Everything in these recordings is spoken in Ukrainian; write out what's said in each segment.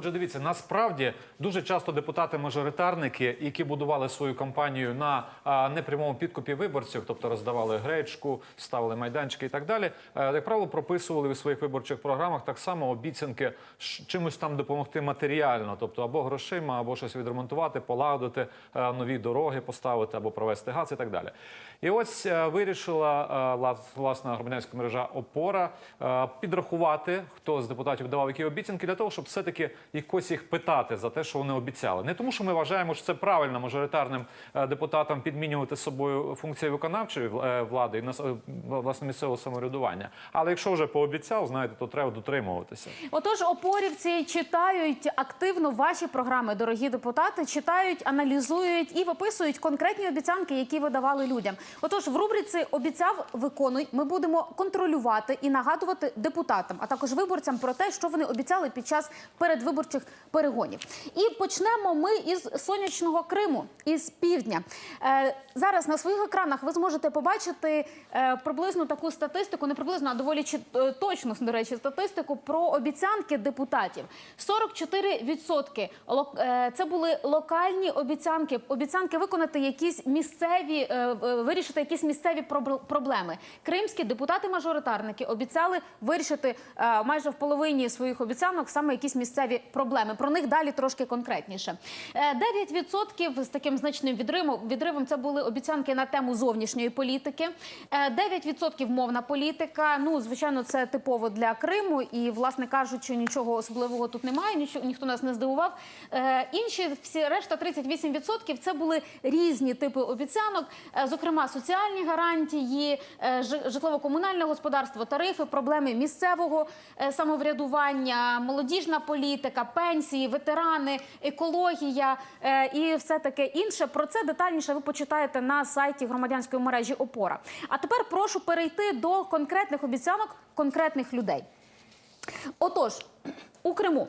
Отже, дивіться, насправді дуже часто депутати-мажоритарники, які будували свою кампанію на непрямому підкупі виборців, тобто роздавали гречку, ставили майданчики і так далі, е, як правило, прописували у своїх виборчих програмах так само обіцянки чимось там допомогти матеріально, тобто або грошима, або щось відремонтувати, полагодити е, нові дороги, поставити або провести газ і так далі. І ось е, вирішила власна громадянська мережа опора підрахувати, хто з депутатів давав які обіцянки, для того, щоб якось їх питати за те, що вони обіцяли. Не тому, що ми вважаємо, що це правильно мажоритарним е, депутатам підмінювати собою функції виконавчої е, влади і е, власне місцевого самоврядування. Але якщо вже пообіцяв, знаєте, то треба дотримуватися. Отож, опорівці читають активно ваші програми, дорогі депутати, читають, аналізують і виписують конкретні обіцянки, які ви давали людям. Отож, в рубриці обіцяв виконуй. Ми будемо контролювати і нагадувати депутатам, а також виборцям про те, що вони обіцяли під час передвиборчих перегонів. І почнемо ми із сонячного Криму, із півдня. Е, зараз на своїх екранах ви зможете побачити е, приблизно таку статистику, не приблизно, а доволі е, точну, до речі, статистику про обіцянки депутатів. 44% лок- е, це були локальні обіцянки, обіцянки виконати якісь місцеві, вирішити якісь місцеві пробл- проблеми. Кримські депутати-мажоритарники обіцяли вирішити майже в половині своїх обіцянок саме якісь місцеві проблеми. Про них далі трошки конкретніше. Е, 9% з таким значним відривом, відривом це були обіцянки на тему зовнішньої політики. Е, 9% мовна політика. Ну, звичайно, це типово для Криму. І, власне кажучи, нічого особливого тут немає, нічого, ніхто нас не здивував. Е, інші всі решта 38% це були різні типи обіцянок, е, зокрема, соціальні гарантії, е, житлово-комунальне господарство, тарифи, проблеми місцевого е, самоврядування, молодіжна політика, пенсії, ветерани, екологія е, і все таке інше. Про це детальніше ви почитаєте на сайті громадянської мережі Опора. А тепер прошу перейти до конкретних обіцянок конкретних людей. Отож, у Криму.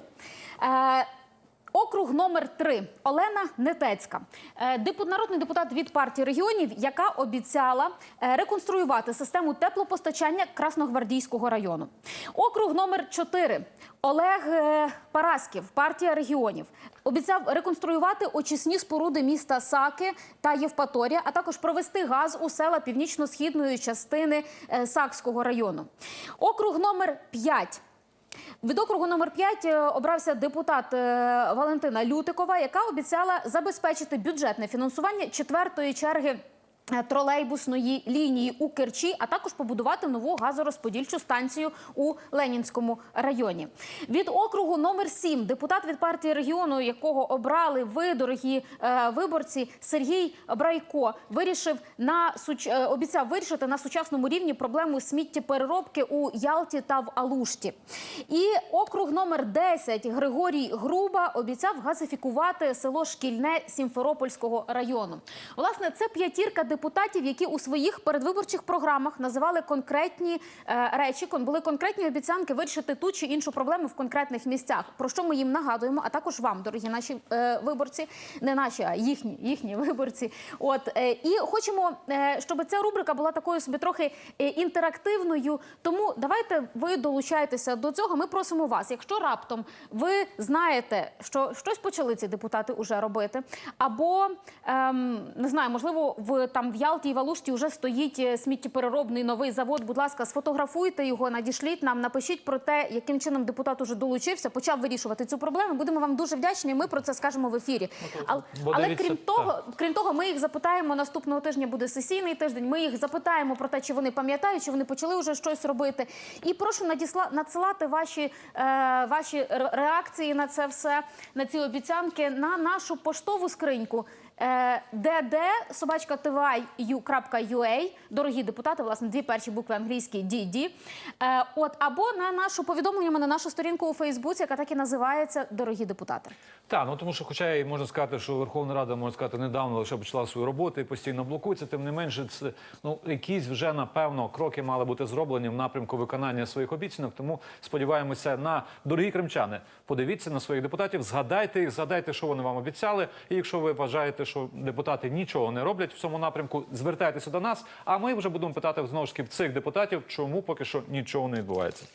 Округ номер 3 Олена Нетецька, Е, народний депутат від партії регіонів, яка обіцяла е, реконструювати систему теплопостачання Красногвардійського району. Округ номер 4 Олег е, Парасків, партія регіонів, обіцяв реконструювати очисні споруди міста Саки та Євпаторія, а також провести газ у села північно-східної частини Сакського району. Округ номер 5 від округу номер 5 обрався депутат е, Валентина Лютикова, яка обіцяла забезпечити бюджетне фінансування четвертої черги. Е, Тролейбусної лінії у Керчі, а також побудувати нову газорозподільчу станцію у Ленінському районі. Від округу номер 7 депутат від партії регіону, якого обрали ви, дорогі е, виборці, Сергій Брайко, вирішив на суч... е, обіцяв вирішити на сучасному рівні проблему сміттєпереробки у Ялті та в Алушті. І округ номер 10 Григорій Груба обіцяв газифікувати село Шкільне Сімферопольського району. Власне, це п'ятірка депутатів, які у своїх передвиборчих програмах називали конкретні е, речі, були конкретні обіцянки вирішити ту чи іншу проблему в конкретних місцях. Про що ми їм нагадуємо, а також вам, дорогі наші е, виборці, не наші, а їхні, їхні виборці. От е, і хочемо, щоб ця рубрика була такою собі трохи інтерактивною. Тому давайте ви долучайтеся до цього. Ми просимо вас, якщо раптом ви знаєте, що щось почали ці депутати уже робити, або ем, не знаю, можливо, в там в Ялті і в Алушті вже стоїть е, сміттєпереробний новий завод. Будь ласка, сфотографуйте його, надішліть нам, напишіть про те, яким чином депутат уже долучився, почав вирішувати цю проблему. Будемо вам дуже вдячні. Ми про це скажемо в ефірі. Але, але крім того, крім того, ми їх запитаємо наступного тижня. Буде сесійний тиждень. Ми їх запитаємо про те, чи вони пам'ятають, чи вони почали вже щось робити. І прошу надісла надсилати ваші, е, ваші реакції на це все, на ці обіцянки на нашу поштову скриньку. Е, dd собачка tvi.ua, дорогі депутати, власне, дві перші букви англійські DD. Е, от або на нашу повідомлення на нашу сторінку у Фейсбуці, яка так і називається Дорогі депутати. Так, ну тому що, хоча і можна сказати, що Верховна Рада можна сказати недавно лише почала свою роботу і постійно блокується, тим не менше, це ну якісь вже напевно кроки мали бути зроблені в напрямку виконання своїх обіцянок. Тому сподіваємося на дорогі кримчани. Подивіться на своїх депутатів, згадайте їх, згадайте, що вони вам обіцяли. І якщо ви вважаєте, що депутати нічого не роблять в цьому напрямку, звертайтеся до нас. А ми вже будемо питати знову ж таки цих депутатів, чому поки що нічого не відбувається.